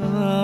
time.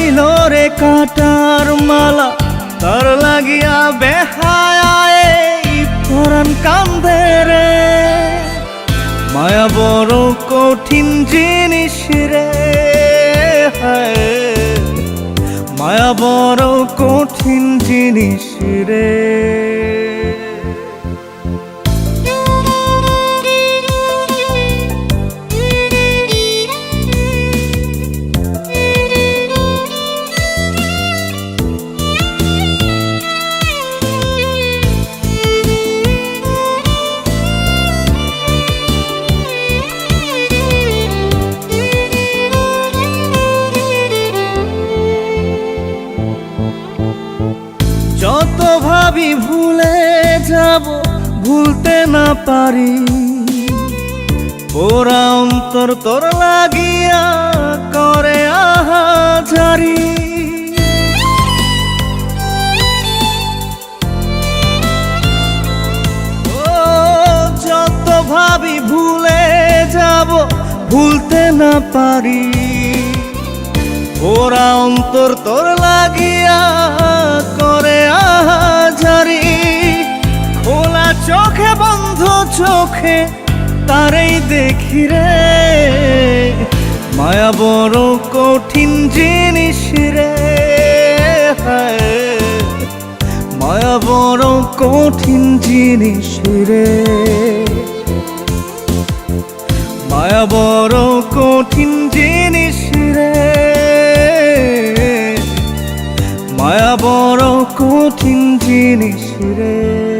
দিল রে কাটার মালা, তার লাগিয়া বেহায় পরান কান্দে রে। মায়া বড় কঠিন জিনিস রে মায়া বড় কঠিন জিনিস রে। ভাবি ভুলে যাব, ভুলতে না পারি। পোড়া অন্তর তোর লাগিয়া করে আহাজারি। ও, যত ভাবি ভুলে যাব, ভুলতে না পারি। ওরা অন্তর তোর লাগিয়া চোখে তারেই দেখি রে। মায়া বড় কঠিন জিনিস রে। মায়া বড় কঠিন জিনিস রে। মায়া বড় কঠিন জিনিস রে। মায়া বড় কঠিন জিনিস রে।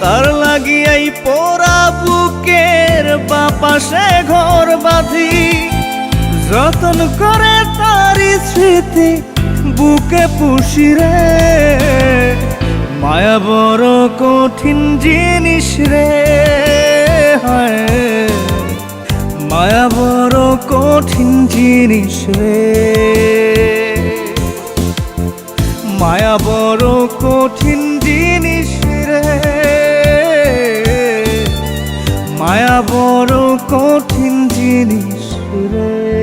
তার লাগিয়াই পোড়া বুকের বাপাশে ঘর বাঁধি। যতন করে তারি স্মৃতি বুকে পুষি রে। মায়া বড় কঠিন জিনিস রে মায়া বড় কঠিন জিনিস রে। মায়া বড় কঠিন মায়া বড় কঠিন জিনিস রে।